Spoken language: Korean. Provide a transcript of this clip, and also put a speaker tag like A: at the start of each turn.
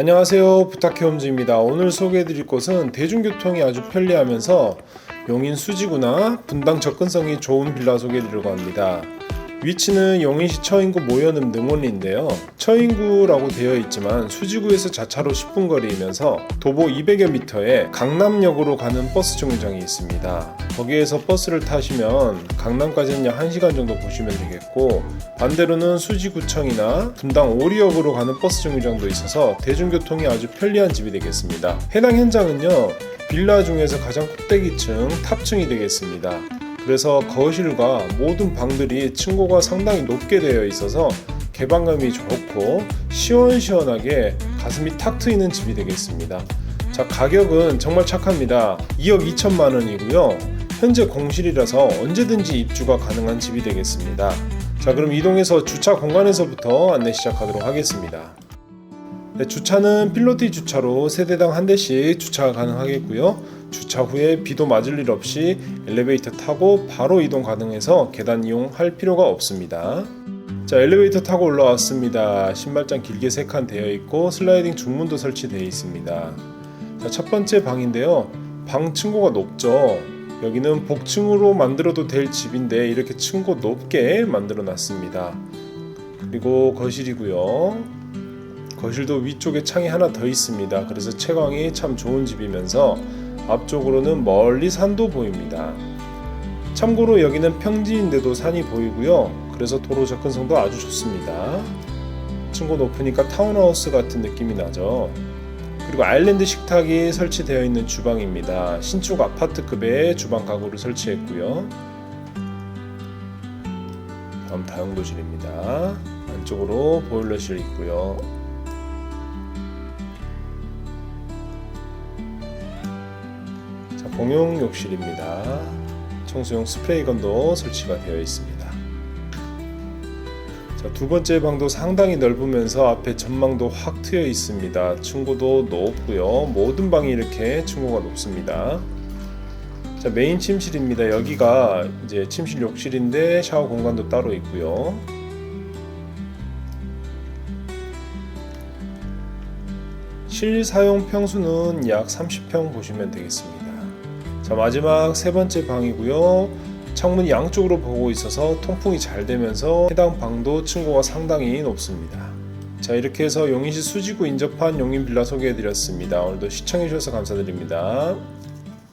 A: 안녕하세요. 부탁해 홈즈입니다. 오늘 소개해드릴 곳은 대중교통이 아주 편리하면서 용인 수지구나 분당 접근성이 좋은 빌라 소개해드리려고 합니다 위치는 용인시 처인구 모현읍 능원리인데요 처인구라고 되어 있지만 수지구에서 자차로 10분 거리이면서 도보 200여 미터에 강남역으로 가는 버스 정류장이 있습니다 거기에서 버스를 타시면 강남까지는 약 1시간 정도 보시면 되겠고 반대로는 수지구청이나 분당 오리역으로 가는 버스 정류장도 있어서 대중교통이 아주 편리한 집이 되겠습니다. 해당 현장은요 빌라 중에서 가장 꼭대기층 탑층이 되겠습니다. 그래서 거실과 모든 방들이 층고가 상당히 높게 되어 있어서 개방감이 좋고 시원시원하게 가슴이 탁 트이는 집이 되겠습니다. 자 가격은 정말 착합니다. 2억 2천만 원이고요. 현재 공실이라서 언제든지 입주가 가능한 집이 되겠습니다. 자 그럼 이동해서 주차 공간에서부터 안내 시작하도록 하겠습니다. 네, 주차는 필로티 주차로 세대당 한 대씩 주차가 가능하겠고요. 주차 후에 비도 맞을 일 없이 엘리베이터 타고 바로 이동 가능해서 계단 이용할 필요가 없습니다. 자 엘리베이터 타고 올라왔습니다. 신발장 길게 세 칸 되어 있고 슬라이딩 중문도 설치되어 있습니다. 자, 첫 번째 방인데요. 방 층고가 높죠. 여기는 복층으로 만들어도 될 집인데 이렇게 층고 높게 만들어 놨습니다. 그리고 거실이고요. 거실도 위쪽에 창이 하나 더 있습니다. 그래서 채광이 참 좋은 집이면서 앞쪽으로는 멀리 산도 보입니다. 참고로 여기는 평지인데도 산이 보이고요. 그래서 도로 접근성도 아주 좋습니다. 층고 높으니까 타운하우스 같은 느낌이 나죠. 그리고 아일랜드 식탁이 설치되어 있는 주방입니다. 신축 아파트급의 주방 가구를 설치했고요. 다음 다용도실입니다. 안쪽으로 보일러실 있고요. 공용 욕실입니다. 청소용 스프레이건도 설치가 되어 있습니다. 자, 두 번째 방도 상당히 넓으면서 앞에 전망도 확 트여 있습니다. 층고도 높고요. 모든 방이 이렇게 층고가 높습니다. 자, 메인 침실입니다. 여기가 이제 침실 욕실인데 샤워 공간도 따로 있고요. 실 사용 평수는 약 30평 보시면 되겠습니다. 자, 마지막 세 번째 방이고요. 창문이 양쪽으로 보고 있어서 통풍이 잘 되면서 해당 방도 층고가 상당히 높습니다. 자 이렇게 해서 용인시 수지구 인접한 용인 빌라 소개해드렸습니다. 오늘도 시청해주셔서 감사드립니다.